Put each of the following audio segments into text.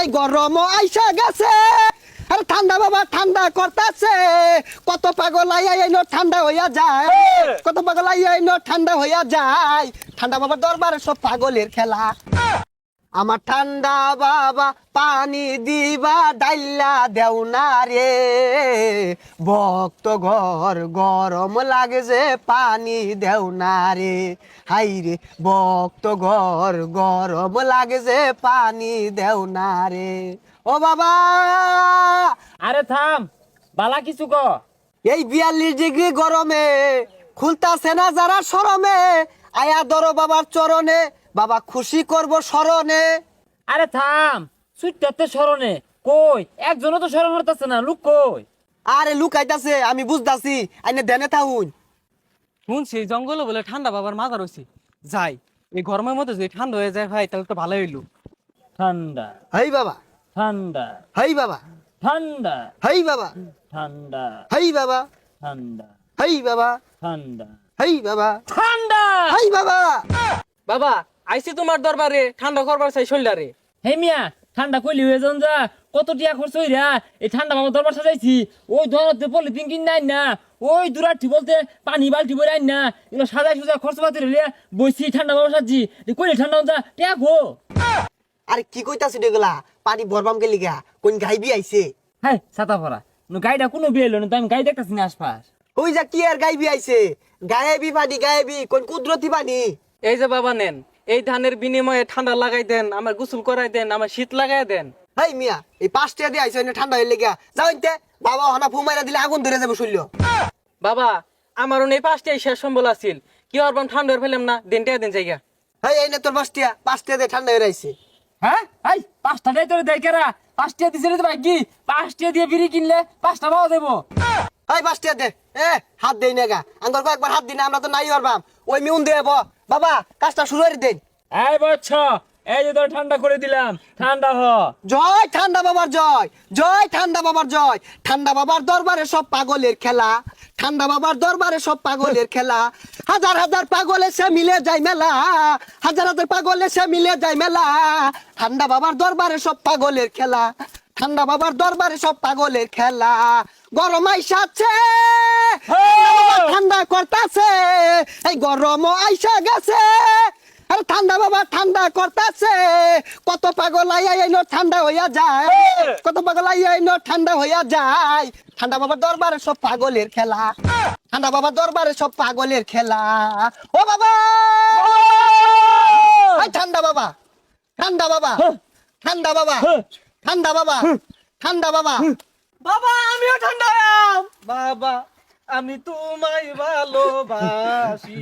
এই গরম আইসা গেছে। আরে ঠান্ডা বাবা ঠান্ডা করতেছে। কত পাগল আইয়া এনো ঠান্ডা হইয়া যায়। কত পাগল আইয়া এনো ঠান্ডা হইয়া যায়। ঠান্ডা বাবার দরবারে সব পাগলের খেলা। আমার ঠান্ডা বাবা পানি দিবা ডাইলা দেও না রে। ভক্ত ঘর গরম লাগে যে পানি দেও না রে। হাই রে ভক্ত ঘর গরম লাগে যে পানি দেও না রে। ও বাবা! আরে থাম বালা কিছু ক। এই বিয়াল্লিশ ডিগ্রি গরমে খুলতাছে না যারা সরমে? আয়া ধরো বাবার চরণে বাবা খুশি করব স্মরণে। আরে থাম সুইটাতে স্মরণে। কই একজনও তো স্মরণ হতেছে না লুক কই? আরে লুকাইতাছে আমি বুঝতাছি আইনে দেনে থাকুন শুনছি জঙ্গলে বলে ঠান্ডা বাবার মাথা রয়েছে যাই এই গরমের মধ্যে যদি ঠান্ডা হয়ে যায় ভাই তাহলে তো ভালো হইল। ঠান্ডা। হেই বাবা। ঠান্ডা। হেই বাবা। ঠান্ডা। হেই বাবা। ঠান্ডা। হেই বাবা। ঠান্ডা। হেই বাবা। ঠান্ডা। হেই বাবা। ঠান্ডা! হেই বাবা। বাবা আইসি তোমার দরবারে ঠান্ডা করবার চাই শরীরটারে হে মিয়া ঠান্ডা কইলি হয়ে যান যা। কত টিয়া খরচ হইরা? এই ঠান্ডা বাবা দরবার সাজাইছি। ওই ধরতে পলিথিন কিন নাই না। ওই দূরাঠি বলতে পানি বালতি বই আইন না। এগুলো সাজাই সুজা খরচ পাতি রে বইছি ঠান্ডা বাবা সাজি কইলি ঠান্ডা যা টিয়া খো। আরে কি কইতাছি দেগুলা পানি বরবাম গেলি গা। কোন গাইবি আইছে? হাই ছাতা পরা গাড়িটা কোনো বিয়ে এলো না তো আমি গাড়ি দেখতেছি না আশপাশ। ওই যা কি আর গাইবি আইছে? গায়েবি পানি গায়েবি। কোন কুদরতি পানি? এই যে বাবা নেন এই ধানের বিনিময়ে ঠান্ডা লাগাই দেন আমার গোসল করাই দেন আমার শীত লাগাই দেন। হেই মিয়া এই পাঁচটা দিয়ে আইছে না ঠান্ডা হইলে গিয়া। যাও ইনতে বাবা হনা ফুমাইরা দিলে আগুন ধরে যাবে শুনলো বাবা আমারও নেই পাঁচটাই শেষ সম্বল আছিল। কি আর ঠান্ডা হয়ে ফেলাম না দিনটা দিন জায়গা। হেই এই না তোর পাঁচটা পাঁচটা দিয়ে ঠান্ডা হয়ে আইছে। হ্যাঁ? এই পাঁচটাটাই তোর দেখেরা পাঁচটা দিছে রে তো ভাই কি পাঁচটা দিয়ে বিড়ি কিনলে পাঁচটা পাওয়া দেবো এই পাঁচটা দে। এ হাত দেই না গা। আঙ্গর কয়েকবার হাত দিই না আমরা তো নাই পারবাম ওই মিউন দিয়ে ব। বাবা কাজটা শুরু করে দেন এই বচ্ছ এই যে তোর ঠান্ডা করে দিলাম ঠান্ডা হ। জয় ঠান্ডা বাবার জয় জয় ঠান্ডা বাবার জয়। ঠান্ডা বাবার দরবারে সব পাগলের খেলা ঠান্ডা বাবার দরবারে সব পাগলের খেলা। হাজার হাজার পাগল এসে মিলে যায় মেলা হাজার হাজার পাগল এসে মিলে যায় মেলা। ঠান্ডা বাবার দরবারে সব পাগলের খেলা ঠান্ডা বাবার দরবারে সব পাগলের খেলা। গরম আইসাছে ঠান্ডা করতাছে। এই গরম আইসা গেছে। আরে ঠান্ডা বাবা ঠান্ডা করতেছে। কত পাগল আইয়া এনো ঠান্ডা হইয়া যায়। কত পাগল আইয়া এনো ঠান্ডা হইয়া যায়। ঠান্ডা বাবার দরবারে সব পাগলের খেলা। ঠান্ডা বাবার দরবারে সব পাগলের খেলা। ও বাবা! এই ঠান্ডা বাবা। ঠান্ডা বাবা। ঠান্ডা বাবা। ঠান্ডা বাবা। ঠান্ডা বাবা। বাবা আমিও ঠান্ডা বাবা আমি তোমায় ভালোবাসি।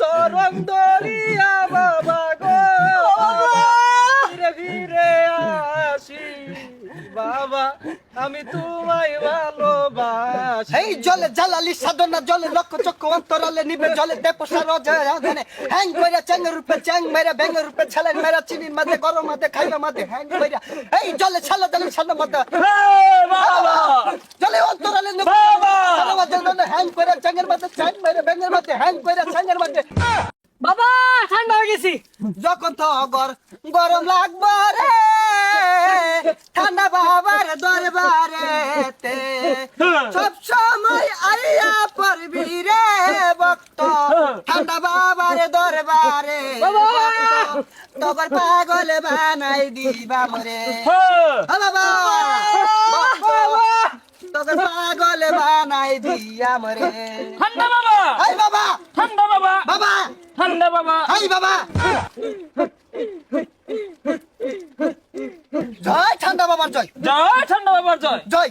চরম দরিয়া বাবা গো ফিরে ফিরে আসি। বাবা আমি তোমায় ভালোবাসি। এই জলে জ্বালালি সাধনা জলে লক্ষ চক্ষ অন্তরালে নিবে জলে দেপো সারা জানে হ্যাং কইরা চ্যাং রূপে চ্যাং মেরে ব্যাং রূপে ছেলেন মেরা চিনির মাঝে গরম মাঝে খাইবা মাঝে হ্যাং কইরা। এই জলে ছালা জলে ছালা মাঝে জলে অন্তরালে নিবে ছালা হ্যাং কইরা চ্যাংের মাঝে চ্যাং মেরে ব্যাঙের হ্যাং মাঝে বাবা ঠান্ডা হয়ে গেছি। যখন তো গর গরম লাগবে রে ঠান্ডা বাবার দরবারে তে। সব সময় আইয়া রে ভক্ত। ঠান্ডা বাবার দরবারে তবর পাগল বানাই দিবা মরে। ও বাবা! তবর পাগল বানাই দিয়া মরে। ঠান্ডা বাবা। এই বাবা। ঠান্ডা বাবা। বাবা। ঠান্ডা বাবা। এই বাবা। জয় ঠান্ডা বাবার জয়। জয় ঠান্ডা বাবার জয়। জয়।